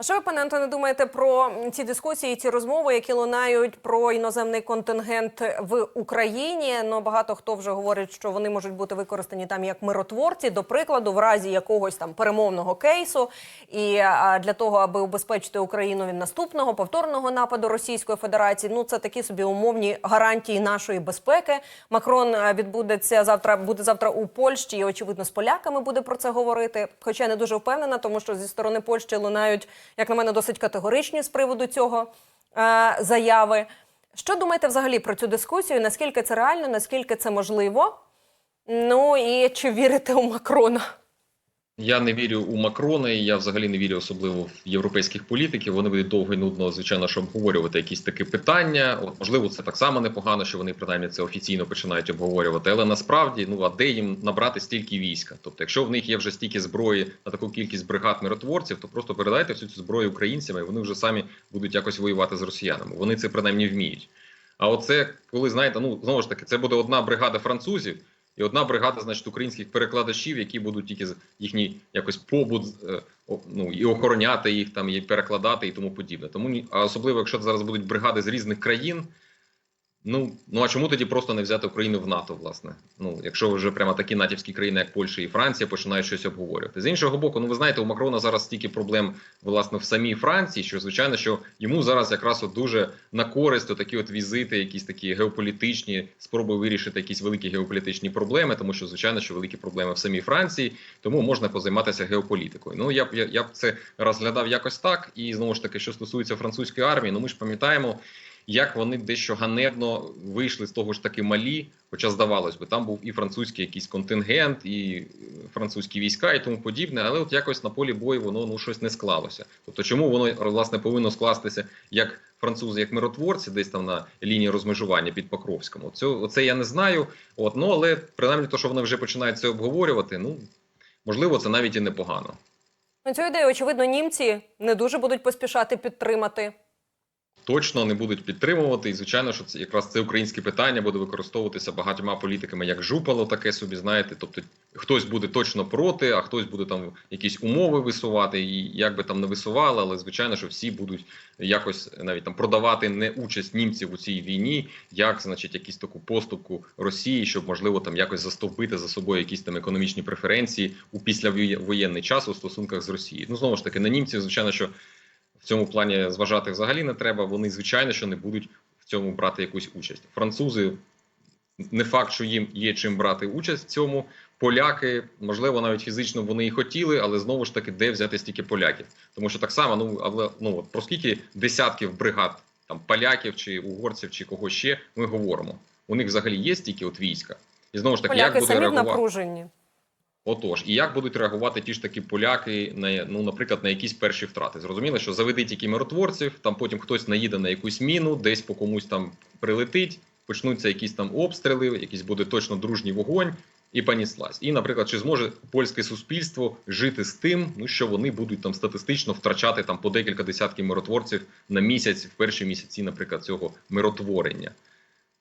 А що ви, пане Антоне, думаєте про ці дискусії, ці розмови, які лунають про іноземний контингент в Україні? Ну багато хто вже говорить, що вони можуть бути використані там як миротворці, до прикладу, в разі якогось там перемовного кейсу, і для того, аби убезпечити Україну від наступного повторного нападу Російської Федерації. Ну це такі собі умовні гарантії нашої безпеки. Макрон відбудеться завтра, буде завтра у Польщі, і очевидно з поляками буде про це говорити. Хоча я не дуже впевнена, тому що зі сторони Польщі лунають, як на мене, досить категоричні з приводу цього е, заяви. Що думаєте взагалі про цю дискусію? Наскільки це реально, наскільки це можливо? Ну і чи вірите у Макрона? Я не вірю у Макрона, і я взагалі не вірю особливо в європейських політиків. Вони будуть довго і нудно, звичайно, що обговорювати якісь такі питання. От можливо, це так само непогано, що вони принаймні це офіційно починають обговорювати. Але насправді, ну а де їм набрати стільки війська? Тобто, якщо в них є вже стільки зброї на таку кількість бригад миротворців, то просто передайте всю цю зброю українцям, і вони вже самі будуть якось воювати з росіянами. Вони це принаймні вміють. А оце коли знаєте, ну знову ж таки, це буде одна бригада французів. І одна бригада, значить, українських перекладачів, які будуть тільки їхній якось побут е, ну і охороняти їх там, і перекладати і тому подібне. Тому особливо, якщо зараз будуть бригади з різних країн. Ну ну а чому тоді просто не взяти Україну в НАТО, власне? Ну якщо вже прямо такі натівські країни, як Польща і Франція, починають щось обговорювати. З іншого боку, ну ви знаєте, у Макрона зараз стільки проблем власне в самій Франції, що звичайно, що йому зараз якраз от дуже на користь такі от візити, якісь такі геополітичні спроби вирішити якісь великі геополітичні проблеми, тому що звичайно, що великі проблеми в самій Франції, тому можна позайматися геополітикою. Ну я б я, я б це розглядав якось так. І знову ж таки, що стосується французької армії, ну ми ж пам'ятаємо як вони дещо ганебно вийшли з того ж таки малі. Хоча здавалось би, там був і французький якийсь контингент, і е, французькі війська, і тому подібне, але от якось на полі бою воно ну щось не склалося. Тобто, чому воно власне повинно скластися як французи, як миротворці, десь там на лінії розмежування під Покровському? Цього це я не знаю. От ну але принаймні, то, що вони вже починають це обговорювати, ну можливо, це навіть і непогано. Ну, цю ідею, очевидно, німці не дуже будуть поспішати підтримати. Точно не будуть підтримувати. І звичайно, що це якраз це українське питання буде використовуватися багатьма політиками як жупало, таке собі знаєте. Тобто хтось буде точно проти, а хтось буде там якісь умови висувати, і як би там не висували, але звичайно, що всі будуть якось навіть там продавати не участь німців у цій війні, як значить якісь таку поступку Росії, щоб можливо там якось застовпити за собою якісь там економічні преференції у післявоєнний час у стосунках з Росією. Ну знову ж таки на німців, звичайно, що в цьому плані зважати взагалі не треба. Вони звичайно що не будуть в цьому брати якусь участь. Французи не факт, що їм є чим брати участь в цьому. Поляки, можливо, навіть фізично вони і хотіли, але знову ж таки, де взяти стільки поляків? Тому що так само, ну але ну от про скільки десятків бригад там поляків чи угорців чи кого ще ми говоримо. У них взагалі є стільки от війська, і знову ж таки, як буде самі в реагувати напруженні. Отож, і як будуть реагувати ті ж такі поляки на ну, наприклад, на якісь перші втрати? Зрозуміло, що заведи тільки миротворців, там потім хтось наїде на якусь міну, десь по комусь там прилетить, почнуться якісь там обстріли, якийсь буде точно дружній вогонь, і поніслась. І, наприклад, чи зможе польське суспільство жити з тим, ну що вони будуть там статистично втрачати там по декілька десятків миротворців на місяць в перші місяці, наприклад, цього миротворення?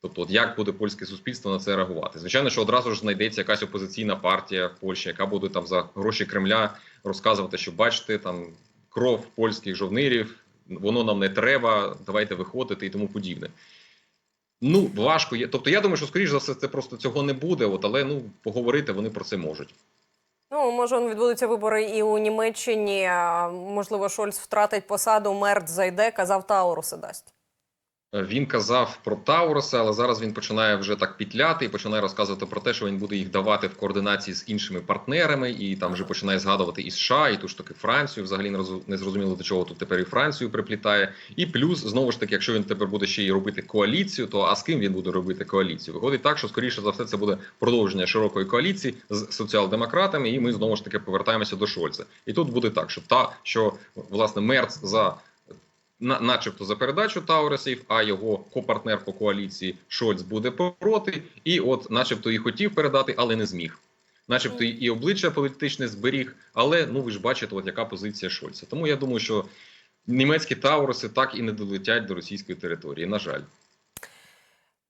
Тобто, от як буде польське суспільство на це реагувати? Звичайно, що одразу ж знайдеться якась опозиційна партія в Польщі, яка буде там за гроші Кремля розказувати, що бачите, там кров польських жовнирів, воно нам не треба, давайте виходити і тому подібне. Ну, важко є. Тобто, я думаю, що скоріш за все це просто цього не буде, от, але ну поговорити вони про це можуть. Ну, може, відбудуться вибори і у Німеччині. Можливо, Шольц втратить посаду, Мерт зайде, казав Тауруси дасть. Він казав про Тауруса, але зараз він починає вже так пітляти і починає розказувати про те, що він буде їх давати в координації з іншими партнерами, і там вже починає згадувати і США, і ту ж таки Францію. Взагалі не зрозуміло до чого тут тепер і Францію приплітає. І плюс знову ж таки, якщо він тепер буде ще й робити коаліцію, то а з ким він буде робити коаліцію? Виходить так, що скоріше за все це буде продовження широкої коаліції з соціал-демократами, і ми знову ж таки повертаємося до Шольца. І тут буде так, що та що власне Мерц за начебто за передачу Тауресів, а його копартнер по коаліції Шольц буде проти, і от, начебто, і хотів передати, але не зміг. Начебто і- обличчя політичне зберіг, але ну ви ж бачите, от яка позиція Шольца. Тому я думаю, що німецькі Тауруси так і не долетять до російської території. На жаль.